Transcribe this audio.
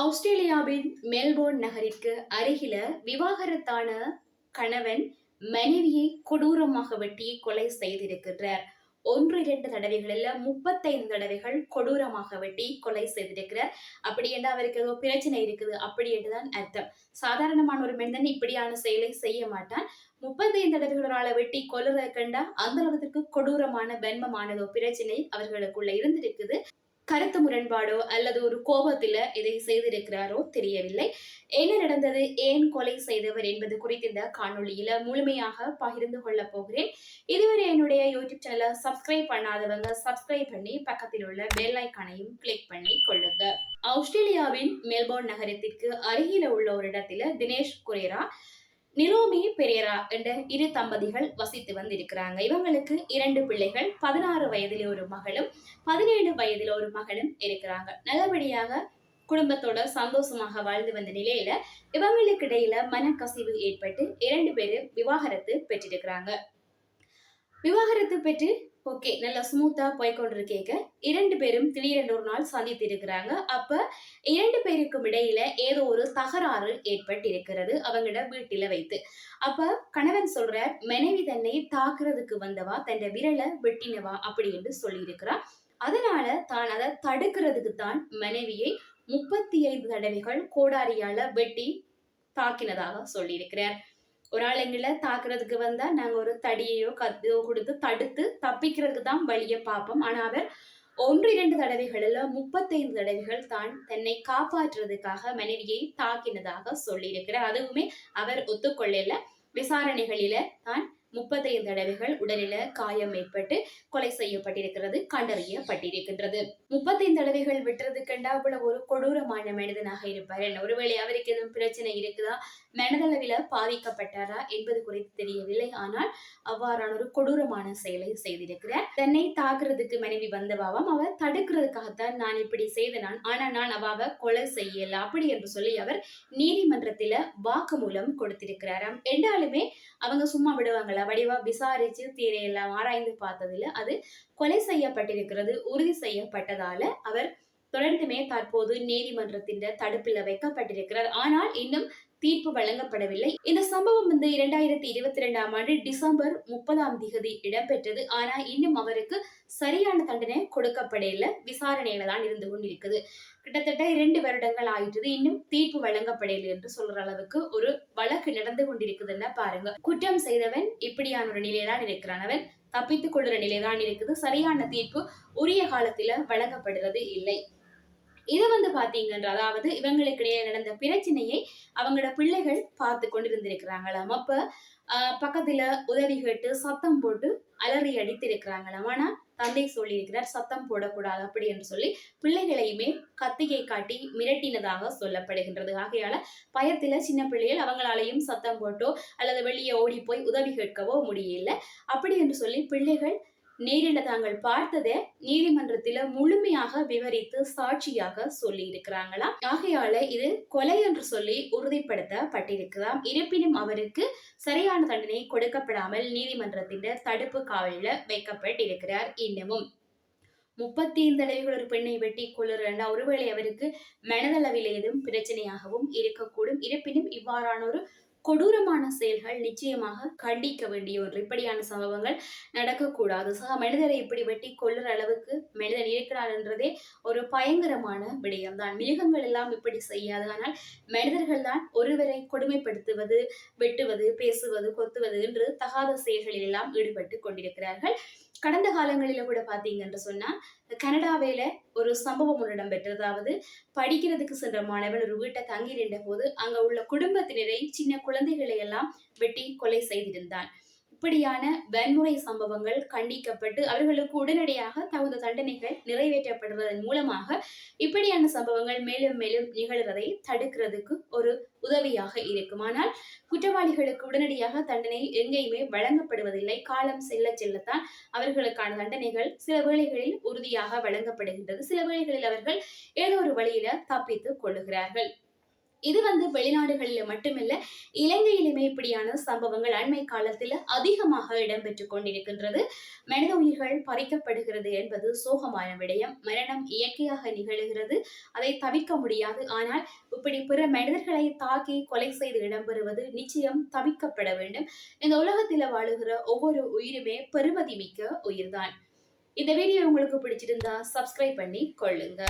ஆஸ்திரேலியாவின் மெல்போர்ன் நகரிற்கு அருகில விவாகரத்தான கணவன் மனைவியை கொடூரமாக வெட்டி கொலை செய்திருக்கின்றார். ஒன்று இரண்டு தடவைகளில் முப்பத்தைந்து தடவைகள் கொடூரமாக வெட்டி கொலை செய்திருக்கிறார். அப்படி என்று அவருக்கு ஏதோ பிரச்சனை இருக்குது அப்படி என்றுதான் அர்த்தம். சாதாரணமான ஒரு மனிதன் இப்படியான செயலை செய்ய மாட்டான். முப்பத்தைந்து தடவைகளால வெட்டி கொல்லுறதை கண்டா அந்த அளவுக்கு கொடூரமான பென்மமானதோ பிரச்சனை அவர்களுக்குள்ள இருந்திருக்குது. கருத்து முரண்பாடோ அல்லது ஒரு கோபத்தில் இதை செய்திருக்கிறாரோ தெரியவில்லை. என்ன நடந்தது? ஏன் கொலை செய்தவர் என்பது குறித்து இந்த காணொளியில முழுமையாக பகிர்ந்து கொள்ள போகிறேன். இதுவரை என்னுடைய யூடியூப் சேனலை சப்ஸ்கிரைப் பண்ணாதவங்க சப்ஸ்கிரைப் பண்ணி பக்கத்தில் உள்ள பெல் ஐக்கானையும் கிளிக் பண்ணி கொள்ளுங்க. ஆஸ்திரேலியாவின் மெல்போர்ன் நகரத்திற்கு அருகில உள்ள ஒரு இடத்துல தினேஷ் குரேரா நிரோமி பெரேரா என்ற இரு தம்பதிகள் வசித்து வந்திருக்கிறாங்க. இவங்களுக்கு இரண்டு பிள்ளைகள் பதினாறு வயதில் ஒரு மகளும் பதினேழு வயதில் ஒரு மகளும் இருக்கிறாங்க. நல்லபடியாக குடும்பத்தோட சந்தோஷமாக வாழ்ந்து வந்த நிலையில இவங்களுக்கு இடையில மனக்கசிவு ஏற்பட்டு இரண்டு பேரும் விவாகரத்து பெற்றிருக்கிறாங்க. விவாகரத்து பெற்று ஓகே நல்லா ஸ்மூத்தா போய்கொண்டிருக்கேக்க இரண்டு பேரும் திடீரென்று ஒரு நாள் சந்தித்து இருக்கிறாங்க அப்ப இரண்டு பேருக்கும் இடையில ஏதோ ஒரு தகராறு ஏற்பட்டு இருக்கிறது அவங்களோட வீட்டில வைத்து. அப்ப கணவன் சொல்ற மனைவி தன்னை தாக்குறதுக்கு வந்தவா? தன் விரலை வெட்டினவா? அப்படி என்று சொல்லியிருக்கிறான் அதனால தான் அதை தடுக்கிறதுக்கு தான் மனைவியை முப்பத்தி ஐந்து தடவைகள் கோடாரியால வெட்டி தாக்கினதாக சொல்லியிருக்கிறார். ஒரு ஆள் எங்களை தாக்குறதுக்கு வந்தா நாங்க ஒரு தடியையோ கத்தியோ கொடுத்து தடுத்து தப்பிக்கிறதுக்கு தான் வழியை பார்ப்போம். ஆனா அவர் ஒன்று இரண்டு தடவைகளில் முப்பத்தைந்து தடவைகள் தான் தன்னை காப்பாற்றுறதுக்காக மனைவியை தாக்கினதாக சொல்லியிருக்கிறார். அதுவுமே அவர் ஒத்துக்கொள்ளல. விசாரணைகளில தான் முப்பத்தைந்து தடவைகள் உடலில காயம் ஏற்பட்டு கொலை செய்யப்பட்டிருக்கிறது கண்டறியப்பட்டிருக்கின்றது. முப்பத்தைந்து தடவைகள் விட்டுறது கண்டா அவ்வளவு ஒரு கொடூரமான மனிதனாக இருப்பார் என்ன? ஒருவேளை அவருக்கு எதுவும் பிரச்சனை இருக்குதா? மனதளவில பாதிக்கப்பட்டாரா என்பது குறித்து தெரியவில்லை. ஆனால் அவ்வாறான ஒரு கொடூரமான செயலை செய்திருக்கிறார். தன்னை தாக்குறதுக்கு மனைவி வந்தவாவாம் அவர் தடுக்கிறதுக்காகத்தான் நான் இப்படி செய்தனான். ஆனா நான் அவாவ கொலை செய்யல. அப்படி என்று சொல்லி அவர் நீதிமன்றத்தில வாக்குமூலம் கொடுத்திருக்கிறாராம். என்றாலுமே அவங்க சும்மா விடுவாங்களா? வடிவா விசாரிச்சு தீரையெல்லாம் ஆராய்ந்து பார்த்ததில் அது கொலை செய்யப்பட்டிருக்கிறது உறுதி செய்யப்பட்டதால அவர் தொடர்ந்துமே தற்போது நீதிமன்றத்தின் தடுப்பில் வைக்கப்பட்டிருக்கிறார். ஆனால் இன்னும் தீர்ப்பு வழங்கப்படவில்லை. இந்த சம்பவம் வந்து இரண்டாயிரத்தி இருபத்தி ரெண்டாம் ஆண்டு டிசம்பர் முப்பதாம் திகதி இடம்பெற்றது. ஆனா இன்னும் அவருக்கு சரியான தண்டனை கொடுக்கப்படல விசாரணையில தான் இருந்து கொண்டிருக்குது. கிட்டத்தட்ட இரண்டு வருடங்கள் ஆயிட்டது இன்னும் தீர்ப்பு வழங்கப்படலை என்று சொல்ற அளவுக்கு ஒரு வழக்கு நடந்து கொண்டிருக்குதுன்னு பாருங்க. குற்றம் செய்தவன் இப்படியான ஒரு நிலையில்தான் இருக்கிறான். அவன் தப்பித்துக் கொள்ளுற நிலைதான் இருக்குது. சரியான தீர்ப்பு உரிய காலத்துல வழங்கப்படுறது இல்லை. இது வந்து பார்த்தீங்கன்ற அதாவது இவங்களுக்கு இடையே நடந்த பிரச்சனையை அவங்களோட பிள்ளைகள் பார்த்து கொண்டிருந்திருக்கிறாங்களாம். அப்ப ஆஹ் பக்கத்துல உதவி கேட்டு சத்தம் போட்டு அலறி அடித்திருக்கிறாங்களாம். ஆனா தந்தை சொல்லியிருக்கிறார் சத்தம் போடக்கூடாது அப்படி என்று சொல்லி பிள்ளைகளையுமே கத்திகை காட்டி மிரட்டினதாக சொல்லப்படுகின்றது. ஆகையால பயத்துல சின்ன பிள்ளைகள் அவங்களாலையும் சத்தம் போட்டோ அல்லது வெளியே ஓடி போய் உதவி கேட்கவோ முடியல. அப்படி என்று சொல்லி பிள்ளைகள் நேரில் தாங்கள் பார்த்ததை நீதிமன்றத்தில முழுமையாக விவரித்து சாட்சியாக சொல்லி இருக்கிறாங்களாம் ஆகையால இது கொலை என்று சொல்லி உறுதிப்படுத்தப்பட்டிருக்கலாம் இருப்பினும் அவருக்கு சரியான தண்டனை கொடுக்கப்படாமல் நீதிமன்றத்தின் தடுப்பு காவலில் வைக்கப்பட்டிருக்கிறார் இன்னமும். முப்பத்தி ஐந்து அளவில் ஒரு பெண்ணை வெட்டி கொள்ளுறா ஒருவேளை அவருக்கு மனதளவில் ஏதும் பிரச்சனையாகவும் இருக்கக்கூடும். இருப்பினும் இவ்வாறான ஒரு கொடூரமான செயல்கள் நிச்சயமாக கண்டிக்க வேண்டிய ஒன்று இப்படியான சம்பவங்கள் நடக்கக்கூடாது. சக மனிதரை இப்படி வெட்டி கொள்ளுற அளவுக்கு மனிதன் இருக்கிறார் என்றதே ஒரு பயங்கரமான விடயம் தான் மிருகங்கள் எல்லாம் இப்படி செய்யாது. ஆனால் மனிதர்கள் தான் ஒருவரை கொடுமைப்படுத்துவது வெட்டுவது பேசுவது கொத்துவது என்று தகாத செயல்களில் எல்லாம் ஈடுபட்டு கொண்டிருக்கிறார்கள். கடந்த காலங்களில கூட பாத்தீங்க என்று சொன்னா கனடாவில ஒரு சம்பவம் ஒன்று இடம்பெற்றதாவது படிக்கிறதுக்கு சென்ற மாணவன் ஒரு வீட்டை தங்கி நின்ற போது அங்க உள்ள குடும்பத்தினரை சின்ன குழந்தைகளை எல்லாம் வெட்டி கொலை செய்திருந்தான். இப்படியான வன்முறை சம்பவங்கள் கண்டிக்கப்பட்டு அவர்களுக்கு உடனடியாக தகுந்த தண்டனைகள் நிறைவேற்றப்படுவதன் மூலமாக இப்படியான சம்பவங்கள் மேலும் மேலும் நிகழ்வதை தடுக்கிறதுக்கு ஒரு உதவியாக இருக்கும். ஆனால் குற்றவாளிகளுக்கு உடனடியாக தண்டனை எங்கேயுமே வழங்கப்படுவதில்லை. காலம் செல்ல செல்லத்தான் அவர்களுக்கான தண்டனைகள் சில வேளைகளில் உறுதியாக வழங்கப்படுகின்றது. சில வேளைகளில் அவர்கள் ஏதோ ஒரு வழியில தப்பித்துக் கொள்ளுகிறார்கள். இது வந்து வெளிநாடுகளில் மட்டுமில்ல இலங்கையிலுமே இப்படியான சம்பவங்கள் அண்மை காலத்தில் அதிகமாக இடம்பெற்றுக் கொண்டிருக்கின்றது. மனித உயிர்கள் பறிக்கப்படுகிறது என்பது சோகமான விடயம். மரணம் இயற்கையாக நிகழுகிறது. அதை தவிர்க்க முடியாது. ஆனால் இப்படி பிற மனிதர்களை தாக்கி கொலை செய்து இடம்பெறுவது நிச்சயம் தவிர்க்கப்பட வேண்டும். இந்த உலகத்தில் வாழுகிற ஒவ்வொரு உயிருமே பெருமதி மிக்க உயிர்தான். இந்த வீடியோ உங்களுக்கு பிடிச்சிருந்தா சப்ஸ்கிரைப் பண்ணி கொள்ளுங்க.